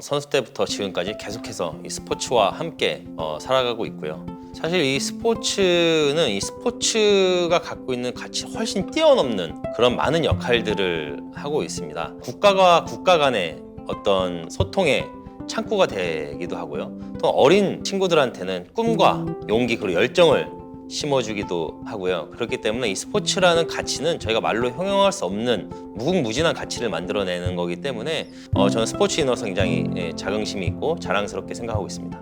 선수 때부터 지금까지 계속해서 이 스포츠와 함께 어, 살아가고 있고요. 사실 이 스포츠는 이 스포츠가 갖고 있는 가치 훨씬 뛰어넘는 그런 많은 역할들을 하고 있습니다. 국가가 국가 간의 어떤 소통의 창구가 되기도 하고요. 또 어린 친구들한테는 꿈과 용기 그리고 열정을 심어주기도 하고요. 그렇기 때문에 이 스포츠라는 가치는 저희가 말로 형용할 수 없는 무궁무진한 가치를 만들어내는 거기 때문에 어, 저는 스포츠인으로서 굉장히 예, 자긍심이 있고 자랑스럽게 생각하고 있습니다.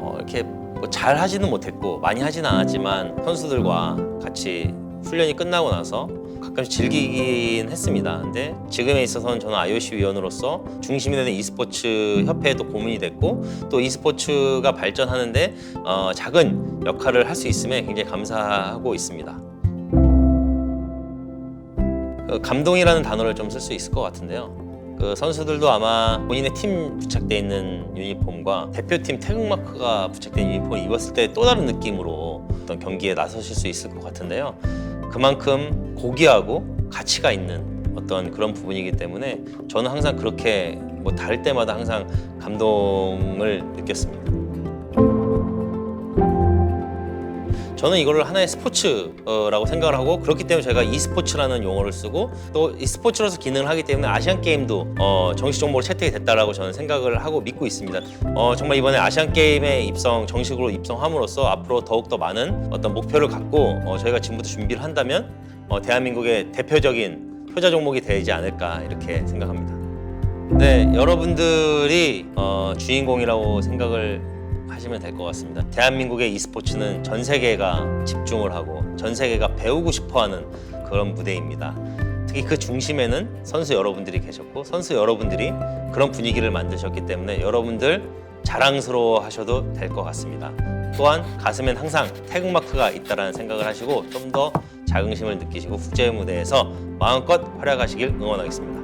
어, 이렇게 뭐 잘 하지는 못했고 많이 하지는 않았지만 선수들과 같이 훈련이 끝나고 나서 가끔씩 즐기긴 했습니다. 근데 지금에 있어서는 저는 IOC 위원으로서 중심이 되는 e스포츠 협회에도 고민이 됐고 또 e스포츠가 발전하는데 어, 작은 역할을 할 수 있음에 굉장히 감사하고 있습니다. 그 감동이라는 단어를 좀 쓸 수 있을 것 같은데요. 그 선수들도 아마 본인의 팀 부착돼 있는 유니폼과 대표팀 태극마크가 부착된 유니폼을 입었을 때 또 다른 느낌으로 어떤 경기에 나서실 수 있을 것 같은데요. 그만큼 고귀하고 가치가 있는 어떤 그런 부분이기 때문에 저는 항상 그렇게 뭐 다를 때마다 항상 감동을 느꼈습니다. 저는 이거를 하나의 스포츠라고 생각을 하고 그렇기 때문에 저희가 e스포츠라는 용어를 쓰고 또 e스포츠로서 기능을 하기 때문에 아시안 게임도 어, 정식 종목으로 채택이 됐다라고 저는 생각을 하고 믿고 있습니다. 어, 정말 이번에 아시안 게임에 입성 정식으로 입성함으로써 앞으로 더욱 더 많은 어떤 목표를 갖고 어, 저희가 지금부터 준비를 한다면 어, 대한민국의 대표적인 효자 종목이 되지 않을까 이렇게 생각합니다. 네, 여러분들이 어, 주인공이라고 생각을 하시면 될 것 같습니다. 대한민국의 e스포츠는 전 세계가 집중을 하고 전 세계가 배우고 싶어하는 그런 무대입니다. 특히 그 중심에는 선수 여러분들이 계셨고 선수 여러분들이 그런 분위기를 만드셨기 때문에 여러분들 자랑스러워 하셔도 될 것 같습니다. 또한 가슴엔 항상 태극 마크가 있다라는 생각을 하시고 좀 더 자긍심을 느끼시고 국제 무대에서 마음껏 활약하시길 응원하겠습니다.